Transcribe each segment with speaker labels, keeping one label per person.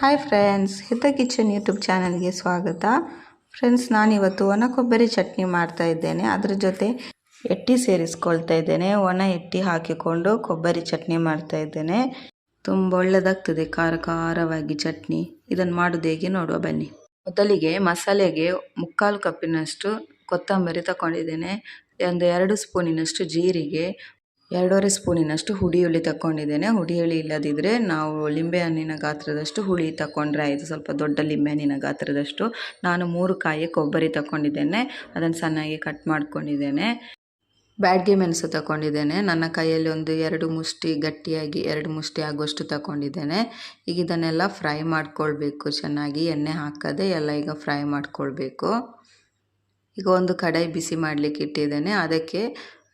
Speaker 1: Hi friends Hita kitchen YouTube ಚಾನಲ್ಗೆ ಸ್ವಾಗತ. Friends ನಾನಿವತ್ತು ಒಣ ಕೊಬ್ಬರಿ ಚಟ್ನಿ ಮಾಡ್ತಾ ಇದ್ದೇನೆ. ಅದ್ರ ಜೊತೆ ಎಟ್ಟಿ ಸೇರಿಸ್ಕೊಳ್ತಾ ಇದ್ದೇನೆ. ಒಣ ಎಟ್ಟಿ ಹಾಕಿಕೊಂಡು ಕೊಬ್ಬರಿ ಚಟ್ನಿ ಮಾಡ್ತಾ ಇದ್ದೇನೆ. ತುಂಬ ಒಳ್ಳೆದಾಗ್ತದೆ ಖಾರ ಖಾರವಾಗಿ ಚಟ್ನಿ. ಇದನ್ನು ಮಾಡೋದು ಹೇಗೆ ನೋಡುವ ಬನ್ನಿ. ಮೊದಲಿಗೆ ಮಸಾಲೆಗೆ ಮುಕ್ಕಾಲು ಕಪ್ಪಿನಷ್ಟು ಕೊತ್ತಂಬರಿ ತಗೊಂಡಿದ್ದೇನೆ. ಒಂದು ಎರಡು ಸ್ಪೂನಿನಷ್ಟು ಜೀರಿಗೆ ಎರಡೂವರೆ ಸ್ಪೂನಿನಷ್ಟು ಹುಳಿ ತಗೊಂಡಿದ್ದೇನೆ ಹುಳಿ ಇಲ್ಲದಿದ್ದರೆ ನಾವು ಲಿಂಬೆ ಹಣ್ಣಿನ ಗಾತ್ರದಷ್ಟು ಹುಳಿ ತಗೊಂಡ್ರೆ ಆಯಿತು. ಸ್ವಲ್ಪ ದೊಡ್ಡ ಲಿಂಬೆ ಹಣ್ಣಿನ ಗಾತ್ರದಷ್ಟು ನಾನು ಮೂರು ಕಾಯಿ ಕೊಬ್ಬರಿ ತಗೊಂಡಿದ್ದೇನೆ ಅದನ್ನು ಚೆನ್ನಾಗಿ ಕಟ್ ಮಾಡ್ಕೊಂಡಿದ್ದೇನೆ. ಬ್ಯಾಡ್ಗೆ ಮೆಣಸು ತಗೊಂಡಿದ್ದೇನೆ ನನ್ನ ಕೈಯಲ್ಲಿ ಒಂದು ಎರಡು ಮುಷ್ಟಿ, ಗಟ್ಟಿಯಾಗಿ ಎರಡು ಮುಷ್ಟಿ ಆಗುವಷ್ಟು ತಗೊಂಡಿದ್ದೇನೆ ಈಗ ಇದನ್ನೆಲ್ಲ ಫ್ರೈ ಮಾಡ್ಕೊಳ್ಬೇಕು. ಚೆನ್ನಾಗಿ ಎಣ್ಣೆ ಹಾಕದೆ ಎಲ್ಲ ಈಗ ಫ್ರೈ ಮಾಡ್ಕೊಳ್ಬೇಕು. ಈಗ ಒಂದು ಕಡಾಯಿ ಬಿಸಿ ಮಾಡಲಿಕ್ಕೆ ಇಟ್ಟಿದ್ದೇನೆ. ಅದಕ್ಕೆ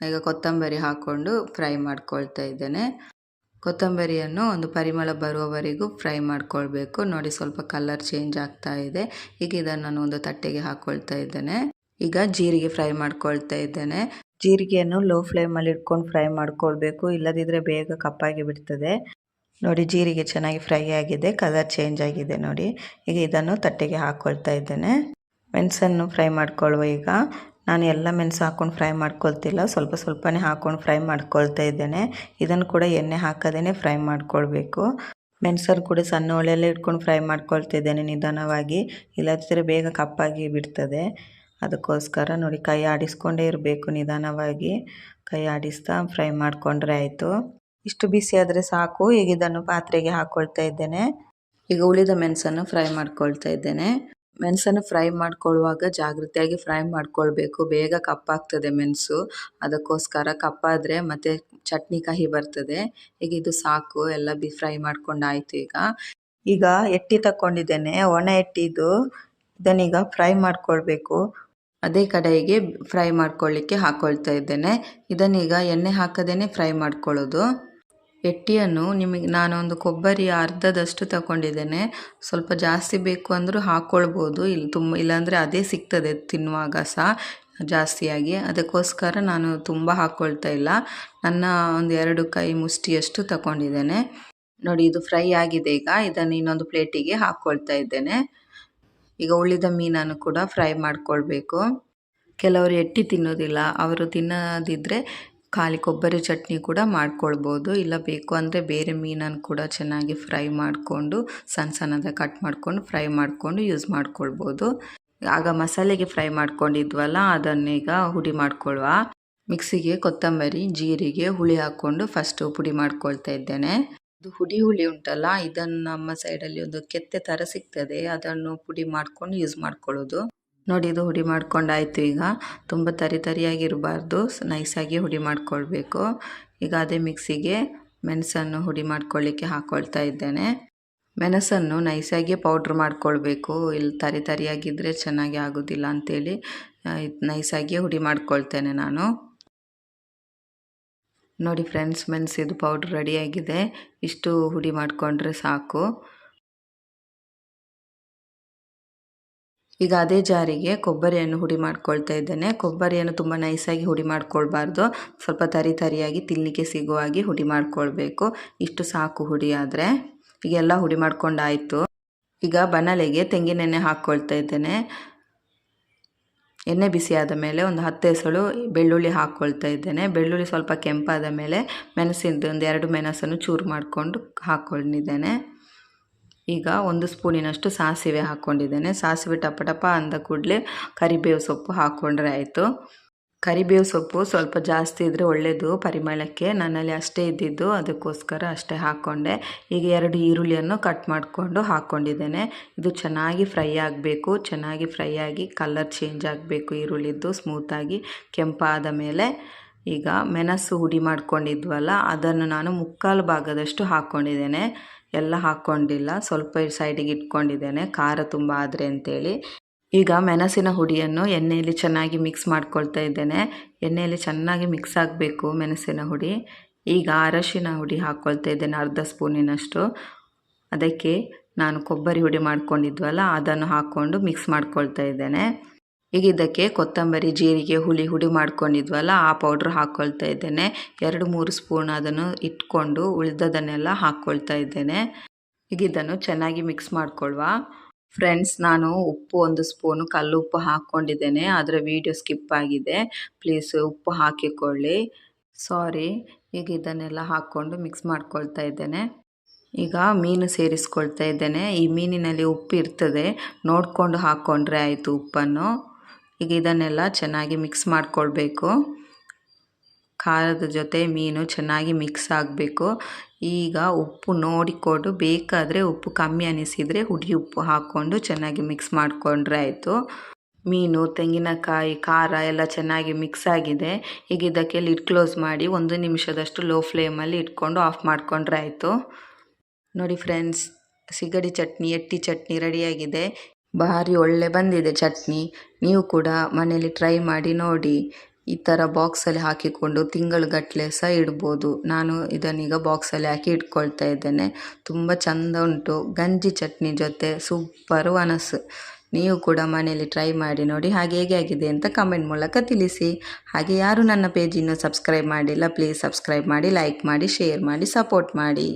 Speaker 1: ಈಗ ಕೊತ್ತಂಬರಿ ಹಾಕ್ಕೊಂಡು ಫ್ರೈ ಮಾಡ್ಕೊಳ್ತಾ ಇದ್ದೇನೆ. ಕೊತ್ತಂಬರಿಯನ್ನು ಒಂದು ಪರಿಮಳ ಬರುವವರೆಗೂ ಫ್ರೈ ಮಾಡ್ಕೊಳ್ಬೇಕು. ನೋಡಿ ಸ್ವಲ್ಪ ಕಲರ್ ಚೇಂಜ್ ಆಗ್ತಾ ಇದೆ. ಈಗ ಇದನ್ನು ನಾನು ಒಂದು ತಟ್ಟೆಗೆ ಹಾಕ್ಕೊಳ್ತಾ ಇದ್ದೇನೆ. ಈಗ ಜೀರಿಗೆ ಫ್ರೈ ಮಾಡ್ಕೊಳ್ತಾ ಇದ್ದೇನೆ. ಜೀರಿಗೆಯನ್ನು ಲೋ ಫ್ಲೇಮಲ್ಲಿ ಇಟ್ಕೊಂಡು ಫ್ರೈ ಮಾಡ್ಕೊಳ್ಬೇಕು. ಇಲ್ಲದಿದ್ದರೆ ಬೇಗ ಕಪ್ಪಾಗಿ ಬಿಡ್ತದೆ. ನೋಡಿ ಜೀರಿಗೆ ಚೆನ್ನಾಗಿ ಫ್ರೈ ಆಗಿದೆ. ಕಲರ್ ಚೇಂಜ್ ಆಗಿದೆ ನೋಡಿ. ಈಗ ಇದನ್ನು ತಟ್ಟೆಗೆ ಹಾಕ್ಕೊಳ್ತಾ ಇದ್ದೇನೆ. ಮೆಣಸನ್ನು ಫ್ರೈ ಮಾಡ್ಕೊಳ್ಳುವ ಈಗ. ನಾನು ಎಲ್ಲ ಮೆಣಸು ಹಾಕ್ಕೊಂಡು ಫ್ರೈ ಮಾಡ್ಕೊಳ್ತಿಲ್ಲ. ಸ್ವಲ್ಪ ಸ್ವಲ್ಪನೇ ಹಾಕ್ಕೊಂಡು ಫ್ರೈ ಮಾಡ್ಕೊಳ್ತಾ ಇದ್ದೇನೆ. ಇದನ್ನು ಕೂಡ ಎಣ್ಣೆ ಹಾಕದೇ ಫ್ರೈ ಮಾಡ್ಕೊಳ್ಬೇಕು. ಮೆಣಸನ್ನು ಕೂಡ ಸಣ್ಣ ಒಳ್ಳೆಯಲ್ಲೇ ಇಟ್ಕೊಂಡು ಫ್ರೈ ಮಾಡ್ಕೊಳ್ತಿದ್ದೇನೆ ನಿಧಾನವಾಗಿ. ಇಲ್ಲದಿದ್ದರೆ ಬೇಗ ಕಪ್ಪಾಗಿ ಬಿಡ್ತದೆ. ಅದಕ್ಕೋಸ್ಕರ ನೋಡಿ, ಕೈ ಆಡಿಸ್ಕೊಂಡೇ ಇರಬೇಕು ನಿಧಾನವಾಗಿ. ಕೈ ಆಡಿಸ್ತಾ ಫ್ರೈ ಮಾಡಿಕೊಂಡ್ರೆ ಆಯಿತು. ಇಷ್ಟು ಬಿಸಿ ಆದರೆ ಸಾಕು. ಈಗ ಇದನ್ನು ಪಾತ್ರೆಗೆ ಹಾಕ್ಕೊಳ್ತಾ ಇದ್ದೇನೆ. ಈಗ ಉಳಿದ ಮೆಣಸನ್ನು ಫ್ರೈ ಮಾಡ್ಕೊಳ್ತಾ ಇದ್ದೇನೆ. ಮೆಣಸನ್ನು ಫ್ರೈ ಮಾಡ್ಕೊಳ್ಳುವಾಗ ಜಾಗ್ರತೆಯಾಗಿ ಫ್ರೈ ಮಾಡ್ಕೊಳ್ಬೇಕು. ಬೇಗ ಕಪ್ಪಾಗ್ತದೆ ಮೆಣಸು. ಅದಕ್ಕೋಸ್ಕರ ಕಪ್ಪಾದರೆ ಮತ್ತೆ ಚಟ್ನಿ ಕಹಿ ಬರ್ತದೆ. ಈಗ ಇದು ಸಾಕು. ಎಲ್ಲ ಬಿ ಫ್ರೈ ಮಾಡ್ಕೊಂಡಾಯ್ತು ಈಗ. ಈಗ ಎಟ್ಟಿ ತಗೊಂಡಿದ್ದೇನೆ ಒಣ ಎಟ್ಟಿದು ಇದನ್ನೀಗ ಫ್ರೈ ಮಾಡ್ಕೊಳ್ಬೇಕು. ಅದೇ ಕಡೆಗೆ ಫ್ರೈ ಮಾಡ್ಕೊಳ್ಳಿಕ್ಕೆ ಹಾಕ್ಕೊಳ್ತಾ ಇದ್ದೇನೆ. ಇದನ್ನೀಗ ಎಣ್ಣೆ ಹಾಕದೇನೆ ಫ್ರೈ ಮಾಡ್ಕೊಳ್ಳೋದು. ಎಟ್ಟಿಯನ್ನು ನಿಮಗೆ ನಾನೊಂದು ಕೊಬ್ಬರಿ ಅರ್ಧದಷ್ಟು ತಗೊಂಡಿದ್ದೇನೆ. ಸ್ವಲ್ಪ ಜಾಸ್ತಿ ಬೇಕು ಅಂದರೂ ಹಾಕ್ಕೊಳ್ಬೋದು ಇಲ್ಲಿ ತುಂಬ, ಇಲ್ಲಾಂದರೆ ಅದೇ ಸಿಗ್ತದೆ ತಿನ್ನುವಾಗ ಸಹ ಜಾಸ್ತಿಯಾಗಿ. ಅದಕ್ಕೋಸ್ಕರ ನಾನು ತುಂಬ ಹಾಕ್ಕೊಳ್ತಾ ಇಲ್ಲ. ನನ್ನ ಒಂದು ಎರಡು ಕೈ ಮುಷ್ಟಿಯಷ್ಟು ತಗೊಂಡಿದ್ದೇನೆ. ನೋಡಿ, ಇದು ಫ್ರೈ ಆಗಿದೆ ಈಗ. ಇದನ್ನು ಇನ್ನೊಂದು ಪ್ಲೇಟಿಗೆ ಹಾಕ್ಕೊಳ್ತಾ ಇದ್ದೇನೆ. ಈಗ ಉಳಿದ ಮೀನನ್ನು ಕೂಡ ಫ್ರೈ ಮಾಡಿಕೊಳ್ಬೇಕು. ಕೆಲವರು ಎಟ್ಟಿ ತಿನ್ನೋದಿಲ್ಲ. ಅವರು ತಿನ್ನದಿದ್ದರೆ ಖಾಲಿ ಕೊಬ್ಬರಿ ಚಟ್ನಿ ಕೂಡ ಮಾಡ್ಕೊಳ್ಬೋದು. ಇಲ್ಲ ಬೇಕು ಅಂದರೆ ಬೇರೆ ಮೀನನ್ನು ಕೂಡ ಚೆನ್ನಾಗಿ ಫ್ರೈ ಮಾಡಿಕೊಂಡು, ಸಣ್ಣ ಸಣ್ಣದಾಗಿ ಕಟ್ ಮಾಡಿಕೊಂಡು ಫ್ರೈ ಮಾಡಿಕೊಂಡು ಯೂಸ್ ಮಾಡ್ಕೊಳ್ಬೋದು. ಆಗ ಮಸಾಲೆಗೆ ಫ್ರೈ ಮಾಡ್ಕೊಂಡಿದ್ವಲ್ಲ, ಅದನ್ನೀಗ ಹುಡಿ ಮಾಡ್ಕೊಳ್ಳುವ ಮಿಕ್ಸಿಗೆ ಕೊತ್ತಂಬರಿ, ಜೀರಿಗೆ, ಹುಳಿ ಹಾಕ್ಕೊಂಡು ಫಸ್ಟು ಪುಡಿ ಮಾಡ್ಕೊಳ್ತಾ ಇದ್ದೇನೆ. ಇದು ಹುಡಿ ಹುಳಿ ಉಂಟಲ್ಲ, ಇದನ್ನು ನಮ್ಮ ಸೈಡಲ್ಲಿ ಒಂದು ಕೆತ್ತೆ ಥರ ಸಿಗ್ತದೆ, ಅದನ್ನು ಪುಡಿ ಮಾಡ್ಕೊಂಡು ಯೂಸ್ ಮಾಡ್ಕೊಳ್ಳೋದು. ನೋಡಿ ಇದು ಹುಡಿ ಮಾಡ್ಕೊಂಡಾಯಿತು ಈಗ. ತುಂಬ ತರಿ ತರಿಯಾಗಿರಬಾರ್ದು. ನೈಸಾಗಿ ಹುಡಿ ಮಾಡ್ಕೊಳ್ಬೇಕು. ಈಗ ಅದೇ ಮಿಕ್ಸಿಗೆ ಮೆಣಸನ್ನು ಹುಡಿ ಮಾಡ್ಕೊಳ್ಳಿಕ್ಕೆ ಹಾಕ್ಕೊಳ್ತಾ ಇದ್ದೇನೆ. ಮೆಣಸನ್ನು ನೈಸಾಗಿ ಪೌಡ್ರ್ ಮಾಡ್ಕೊಳ್ಬೇಕು. ಇಲ್ಲಿ ತರಿ ತರಿಯಾಗಿದ್ದರೆ ಚೆನ್ನಾಗಿ ಆಗೋದಿಲ್ಲ ಅಂಥೇಳಿ ನೈಸಾಗಿ ಹುಡಿ ಮಾಡ್ಕೊಳ್ತೇನೆ ನಾನು. ನೋಡಿ ಫ್ರೆಂಡ್ಸ್, ಮೆಣಸಿದು ಪೌಡ್ರ್ ರೆಡಿಯಾಗಿದೆ. ಇಷ್ಟು ಹುಡಿ ಮಾಡಿಕೊಂಡ್ರೆ ಸಾಕು. ಈಗ ಅದೇ ಜಾರಿಗೆ ಕೊಬ್ಬರಿಯನ್ನು ಹುಡಿ ಮಾಡ್ಕೊಳ್ತಾ ಇದ್ದೇನೆ. ಕೊಬ್ಬರಿಯನ್ನು ತುಂಬ ನೈಸಾಗಿ ಹುಡಿ ಮಾಡ್ಕೊಳ್ಬಾರ್ದು. ಸ್ವಲ್ಪ ತರಿ ತರಿಯಾಗಿ ತಿನ್ನಲಿಕ್ಕೆ ಹಾಗೆ ಹುಡಿ ಮಾಡ್ಕೊಳ್ಬೇಕು. ಇಷ್ಟು ಸಾಕು ಹುಡಿ ಆದರೆ. ಈಗೆಲ್ಲ ಹುಡಿ ಮಾಡ್ಕೊಂಡಾಯಿತು. ಈಗ ಬನಲೆಗೆ ತೆಂಗಿನೆಣ್ಣೆ ಹಾಕ್ಕೊಳ್ತಾ ಇದ್ದೇನೆ. ಎಣ್ಣೆ ಬಿಸಿಯಾದ ಮೇಲೆ ಒಂದು ಹತ್ತು ಎಸಳು ಬೆಳ್ಳುಳ್ಳಿ ಹಾಕ್ಕೊಳ್ತಾ ಇದ್ದೇನೆ. ಬೆಳ್ಳುಳ್ಳಿ ಸ್ವಲ್ಪ ಕೆಂಪಾದ ಮೇಲೆ ಮೆಣಸಿಂದು ಒಂದು ಎರಡು ಮೆಣಸನ್ನು ಚೂರು ಮಾಡಿಕೊಂಡು ಹಾಕ್ಕೊಂಡಿದ್ದೇನೆ ಈಗ ಒಂದು ಸ್ಪೂನಿನಷ್ಟು ಸಾಸಿವೆ ಹಾಕ್ಕೊಂಡಿದ್ದೇನೆ. ಸಾಸಿವೆ ಟಪ ಟಪ ಅಂದ ಕೂಡಲೇ ಕರಿಬೇವು ಸೊಪ್ಪು ಹಾಕ್ಕೊಂಡ್ರೆ ಆಯಿತು. ಕರಿಬೇವು ಸೊಪ್ಪು ಸ್ವಲ್ಪ ಜಾಸ್ತಿ ಇದ್ದರೆ ಒಳ್ಳೆಯದು ಪರಿಮಳಕ್ಕೆ. ನನ್ನಲ್ಲಿ ಅಷ್ಟೇ ಇದ್ದಿದ್ದು, ಅದಕ್ಕೋಸ್ಕರ ಅಷ್ಟೇ ಹಾಕ್ಕೊಂಡೆ ಈಗ ಎರಡು ಈರುಳ್ಳಿಯನ್ನು ಕಟ್ ಮಾಡಿಕೊಂಡು ಹಾಕ್ಕೊಂಡಿದ್ದೇನೆ ಇದು ಚೆನ್ನಾಗಿ ಫ್ರೈ ಆಗಬೇಕು. ಚೆನ್ನಾಗಿ ಫ್ರೈ ಆಗಿ ಕಲರ್ ಚೇಂಜ್ ಆಗಬೇಕು ಈರುಳ್ಳಿದ್ದು ಸ್ಮೂತಾಗಿ ಕೆಂಪಾದ ಮೇಲೆ ಈಗ ಮೆಣಸು ಹುಡಿ ಮಾಡ್ಕೊಂಡಿದ್ವಲ್ಲ, ಅದನ್ನು ನಾನು ಮುಕ್ಕಾಲು ಭಾಗದಷ್ಟು ಹಾಕ್ಕೊಂಡಿದ್ದೇನೆ ಎಲ್ಲ ಹಾಕ್ಕೊಂಡಿಲ್ಲ. ಸ್ವಲ್ಪ ಸೈಡಿಗೆ ಇಟ್ಕೊಂಡಿದ್ದೇನೆ. ಖಾರ ತುಂಬ ಆದರೆ ಅಂತೇಳಿ. ಈಗ ಮೆಣಸಿನ ಹುಡಿಯನ್ನು ಎಣ್ಣೆಯಲ್ಲಿ ಚೆನ್ನಾಗಿ ಮಿಕ್ಸ್ ಮಾಡ್ಕೊಳ್ತಾ ಇದ್ದೇನೆ. ಎಣ್ಣೆಯಲ್ಲಿ ಚೆನ್ನಾಗಿ ಮಿಕ್ಸ್ ಆಗಬೇಕು ಮೆಣಸಿನ ಹುಡಿ. ಈಗ ಅರಶಿನ ಹುಡಿ ಹಾಕ್ಕೊಳ್ತಾ ಇದ್ದೇನೆ ಅರ್ಧ ಸ್ಪೂನಿನಷ್ಟು. ಅದಕ್ಕೆ ನಾನು ಕೊಬ್ಬರಿ ಹುಡಿ ಮಾಡ್ಕೊಂಡಿದ್ವಲ್ಲ, ಅದನ್ನು ಹಾಕ್ಕೊಂಡು ಮಿಕ್ಸ್ ಮಾಡ್ಕೊಳ್ತಾ ಇದ್ದೇನೆ. ಈಗ ಇದಕ್ಕೆ ಕೊತ್ತಂಬರಿ, ಜೀರಿಗೆ, ಹುಳಿ, ಹುಡಿ ಮಾಡ್ಕೊಂಡಿದ್ವಲ್ಲ, ಆ ಪೌಡ್ರ್ ಹಾಕ್ಕೊಳ್ತಾ ಇದ್ದೇನೆ. ಎರಡು, ಮೂರು ಸ್ಪೂನ್ ಅದನ್ನು ಇಟ್ಕೊಂಡು ಉಳಿದದನ್ನೆಲ್ಲ ಹಾಕ್ಕೊಳ್ತಾ ಇದ್ದೇನೆ. ಈಗ ಇದನ್ನು ಚೆನ್ನಾಗಿ ಮಿಕ್ಸ್ ಮಾಡ್ಕೊಳ್ವ. ಫ್ರೆಂಡ್ಸ್ ನಾನು ಉಪ್ಪು ಒಂದು ಸ್ಪೂನು ಕಲ್ಲು ಉಪ್ಪು ಹಾಕ್ಕೊಂಡಿದ್ದೇನೆ. ಆದರೆ ವಿಡಿಯೋ ಸ್ಕಿಪ್ ಆಗಿದೆ. ಪ್ಲೀಸ್ ಉಪ್ಪು ಹಾಕಿಕೊಳ್ಳಿ. ಸಾರಿ ಈಗ ಇದನ್ನೆಲ್ಲ ಹಾಕ್ಕೊಂಡು ಮಿಕ್ಸ್ ಮಾಡ್ಕೊಳ್ತಾ ಇದ್ದೇನೆ. ಈಗ ಮೀನು ಸೇರಿಸ್ಕೊಳ್ತಾ ಇದ್ದೇನೆ. ಈ ಮೀನಿನಲ್ಲಿ ಉಪ್ಪು ಇರ್ತದೆ. ನೋಡಿಕೊಂಡು ಹಾಕ್ಕೊಂಡ್ರೆ ಆಯಿತು ಉಪ್ಪನ್ನು. ಈಗ ಇದನ್ನೆಲ್ಲ ಚೆನ್ನಾಗಿ ಮಿಕ್ಸ್ ಮಾಡಿಕೊಳ್ಬೇಕು. ಖಾರದ ಜೊತೆ ಮೀನು ಚೆನ್ನಾಗಿ ಮಿಕ್ಸ್ ಆಗಬೇಕು. ಈಗ ಉಪ್ಪು ನೋಡಿಕೊಂಡು ಬೇಕಾದರೆ ಉಪ್ಪು ಕಮ್ಮಿ ಅನಿಸಿದರೆ ಹುಡಿ ಉಪ್ಪು ಹಾಕ್ಕೊಂಡು ಚೆನ್ನಾಗಿ ಮಿಕ್ಸ್ ಮಾಡಿಕೊಂಡ್ರೆ ಆಯಿತು. ಮೀನು, ತೆಂಗಿನಕಾಯಿ, ಖಾರ ಎಲ್ಲ ಚೆನ್ನಾಗಿ ಮಿಕ್ಸ್ ಆಗಿದೆ. ಈಗ ಇದಕ್ಕೆ ಲಿಡ್ ಕ್ಲೋಸ್ ಮಾಡಿ ಒಂದು ನಿಮಿಷದಷ್ಟು ಲೋ ಫ್ಲೇಮಲ್ಲಿ ಇಟ್ಕೊಂಡು ಆಫ್ ಮಾಡಿಕೊಂಡ್ರೆ ಆಯಿತು. ನೋಡಿ ಫ್ರೆಂಡ್ಸ್ ಸಿಗಡಿ ಚಟ್ನಿ, ಎಟ್ಟಿ ಚಟ್ನಿ ರೆಡಿಯಾಗಿದೆ ಭಾರಿ ಒಳ್ಳೆ ಬಂದಿದೆ ಚಟ್ನಿ. ನೀವು ಕೂಡ ಮನೆಯಲ್ಲಿ ಟ್ರೈ ಮಾಡಿ ನೋಡಿ. ಈ ಥರ ಬಾಕ್ಸಲ್ಲಿ ಹಾಕಿಕೊಂಡು ತಿಂಗಳುಗಟ್ಟಲೆ ಸಹ ಇಡ್ಬೋದು. ನಾನು ಇದನ್ನೀಗ ಬಾಕ್ಸಲ್ಲಿ ಹಾಕಿ ಇಟ್ಕೊಳ್ತಾ ಇದ್ದೇನೆ. ತುಂಬ ಚೆಂದ ಉಂಟು. ಗಂಜಿ ಚಟ್ನಿ ಜೊತೆ ಸೂಪರು ಅನಸು. ನೀವು ಕೂಡ ಮನೆಯಲ್ಲಿ ಟ್ರೈ ಮಾಡಿ ನೋಡಿ ಹಾಗೆ ಹೇಗೆ ಆಗಿದೆ ಅಂತ ಕಮೆಂಟ್ ಮೂಲಕ ತಿಳಿಸಿ. ಹಾಗೆ ಯಾರು ನನ್ನ ಪೇಜಿನ ಸಬ್ಸ್ಕ್ರೈಬ್ ಮಾಡಿಲ್ಲ ಪ್ಲೀಸ್ ಸಬ್ಸ್ಕ್ರೈಬ್ ಮಾಡಿ ಲೈಕ್ ಮಾಡಿ ಶೇರ್ ಮಾಡಿ ಸಪೋರ್ಟ್ ಮಾಡಿ.